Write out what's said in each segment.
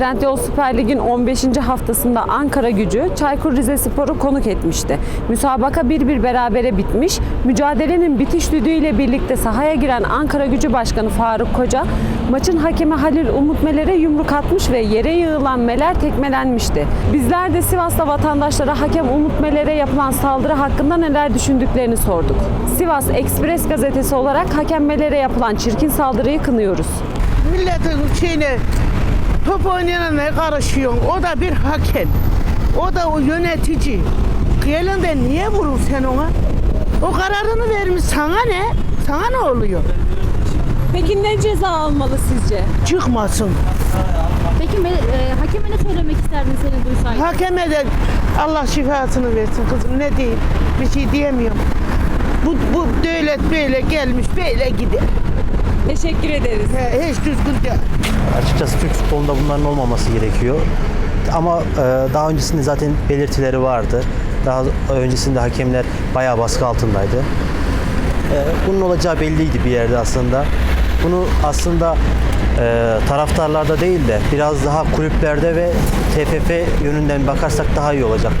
Trendyol Süper Lig'in 15. haftasında Ankara gücü Çaykur Rizespor'u konuk etmişti. Müsabaka 1-1 berabere bitmiş. Mücadelenin bitiş düdüğüyle birlikte sahaya giren Ankara gücü başkanı Faruk Koca, maçın hakemi Halil Umut Meler'e yumruk atmış ve yere yığılan Meler tekmelenmişti. Bizler de Sivas'ta vatandaşlara hakem Umut Meler'e yapılan saldırı hakkında neler düşündüklerini sorduk. Sivas Ekspres gazetesi olarak hakem Meler'e yapılan çirkin saldırıyı kınıyoruz. milletin şeyine top oynayana ne karışıyorsun? O da bir hakem. O da o yönetici. Gelinde niye vurur sen ona? O kararını vermiş sana ne? Sana ne oluyor? Peki ne ceza almalı sizce? Çıkmasın. Peki me- e, hakeme ne söylemek isterdin seni duysaydı? Hakeme de Allah şifasını versin kızım ne diyeyim bir şey diyemiyorum. Bu, bu devlet böyle gelmiş böyle gider. Teşekkür ederiz. He, hiç düzgün değil. Açıkçası Türk futbolunda bunların olmaması gerekiyor. Ama e, daha öncesinde zaten belirtileri vardı. Daha öncesinde hakemler bayağı baskı altındaydı. E, bunun olacağı belliydi bir yerde aslında. Bunu aslında e, taraftarlarda değil de biraz daha kulüplerde ve TFF yönünden bakarsak daha iyi olacak.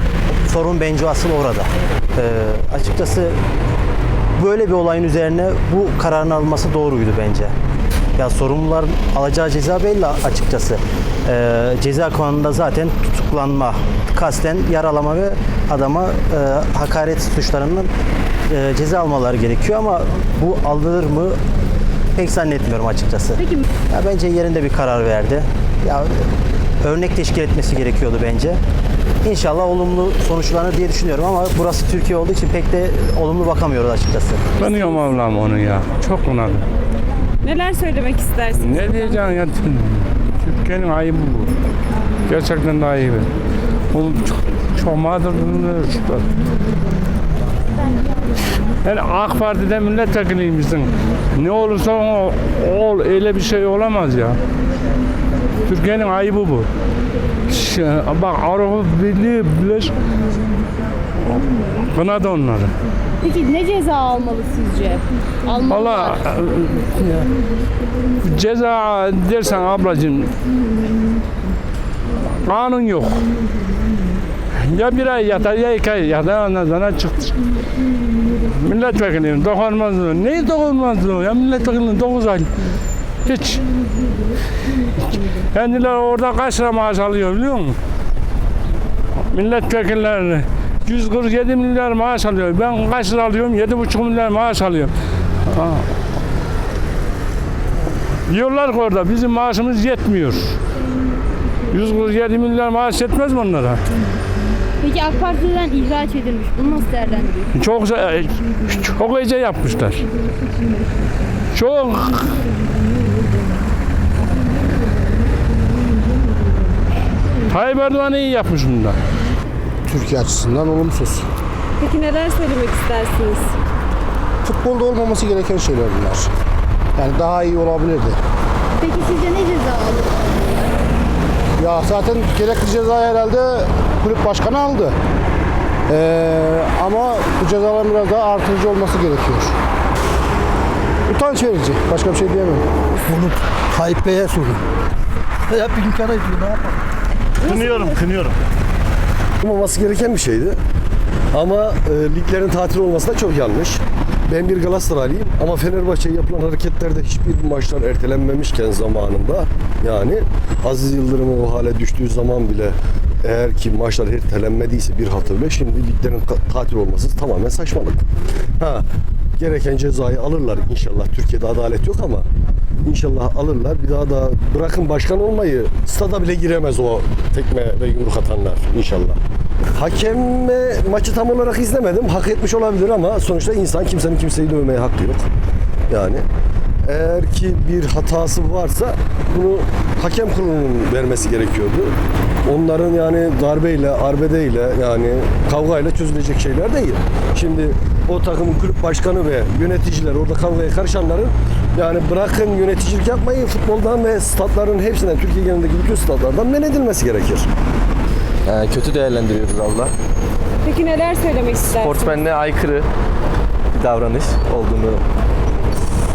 Sorun bence asıl orada. E, açıkçası böyle bir olayın üzerine bu kararın alınması doğruydu bence. Ya sorumluların alacağı ceza belli açıkçası. Ee, ceza kanununda zaten tutuklanma, kasten yaralama ve adama e, hakaret suçlarının e, ceza almaları gerekiyor ama bu alınır mı pek zannetmiyorum açıkçası. Peki Ya bence yerinde bir karar verdi. Ya örnek teşkil etmesi gerekiyordu bence. İnşallah olumlu sonuçlanır diye düşünüyorum ama burası Türkiye olduğu için pek de olumlu bakamıyoruz açıkçası. Tanıyorum Allah'ım onu ya. Çok kınadım. Neler söylemek istersiniz? Ne diyeceksin ya? Türkiye'nin ayıbı bu. Gerçekten de ayıbı. Oğlum çok, çok ölçtüler. Yani AK Parti'de milletvekiliymişsin. Ne olursa ol, ol, öyle bir şey olamaz ya. Türkiye'nin ayıbı bu. Bak Avrupa Birliği bilir. Kınadı onları. peki ne ceza almalı sizce? Almalı. Valla ceza dersen ablacığım kanun yok. Ya bir ay yatar ya iki ay yatar ondan sonra çıktı. Milletvekilinin dokunmazlığı. Neyi dokunmazlığı ya milletvekilinin 9 ay. Hiç. Kendileri orada kaç lira maaş alıyor biliyor musun? Milletvekilleri 147 milyar maaş alıyor. Ben kaç lira alıyorum? 7,5 milyar maaş alıyorum. Ha. Diyorlar ki orada bizim maaşımız yetmiyor. 147 milyar maaş yetmez mi onlara? Peki AK Parti'den ihraç edilmiş. Bunu nasıl değerlendiriyorsun? Çok çok iyice yapmışlar. Çok Tayyip Erdoğan iyi yapmış bunda. Türkiye açısından olumsuz. Peki neler söylemek istersiniz? Futbolda olmaması gereken şeyler bunlar. Yani daha iyi olabilirdi. Peki sizce ne ceza alır? Ya zaten gerekli cezayı herhalde kulüp başkanı aldı. Ee, ama bu cezaların biraz daha artırıcı olması gerekiyor. Utanç verici. Başka bir şey diyemem. Bunu Tayyip Bey'e sorun. Ya bir inkar ediyor ne yapalım? Kınıyorum, kınıyorum. olmaması gereken bir şeydi. Ama e, liglerin tatil olması da çok yanlış. Ben bir Galatasaraylıyım ama Fenerbahçe'ye yapılan hareketlerde hiçbir maçlar ertelenmemişken zamanında yani Aziz Yıldırım'ın o hale düştüğü zaman bile eğer ki maçlar ertelenmediyse bir hafta bile şimdi liglerin tatil olması tamamen saçmalık. Ha, gereken cezayı alırlar inşallah. Türkiye'de adalet yok ama inşallah alırlar. Bir daha da bırakın başkan olmayı stada bile giremez o tekme ve yumruk atanlar inşallah. Hakeme maçı tam olarak izlemedim. Hak etmiş olabilir ama sonuçta insan kimsenin kimseyi dövmeye hakkı yok. Yani eğer ki bir hatası varsa bunu hakem kurulunun vermesi gerekiyordu. Onların yani darbeyle, arbedeyle yani kavgayla çözülecek şeyler değil. Şimdi o takımın kulüp başkanı ve yöneticiler orada kavgaya karışanların yani bırakın yöneticilik yapmayı futboldan ve statların hepsinden Türkiye genelindeki bütün statlardan men edilmesi gerekir. Yani kötü değerlendiriyoruz abla. Peki neler söylemek istersiniz? Sportmenliğe aykırı bir davranış olduğunu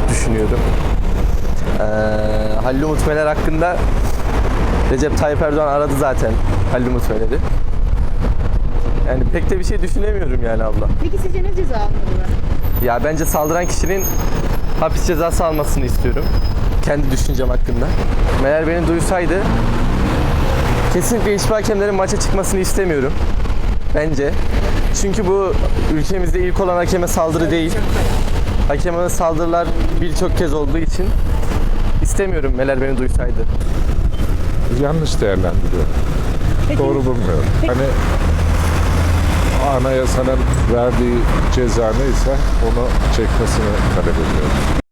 düşünüyorum. Ee, Halil Umut Meler hakkında Recep Tayyip Erdoğan aradı zaten. Halil Umut söyledi. Yani pek de bir şey düşünemiyorum yani abla. Peki sizce ne ceza almalılar? Ya bence saldıran kişinin hapis cezası almasını istiyorum. Kendi düşüncem hakkında. Meğer beni duysaydı kesinlikle hiçbir hakemlerin maça çıkmasını istemiyorum. Bence. Çünkü bu ülkemizde ilk olan hakeme saldırı değil. Hakeme saldırılar birçok kez olduğu için istemiyorum Meler beni duysaydı. Yanlış değerlendiriyorum. Doğru bulmuyorum. Hani anayasanın verdiği ceza neyse onu çekmesini talep ediyorum.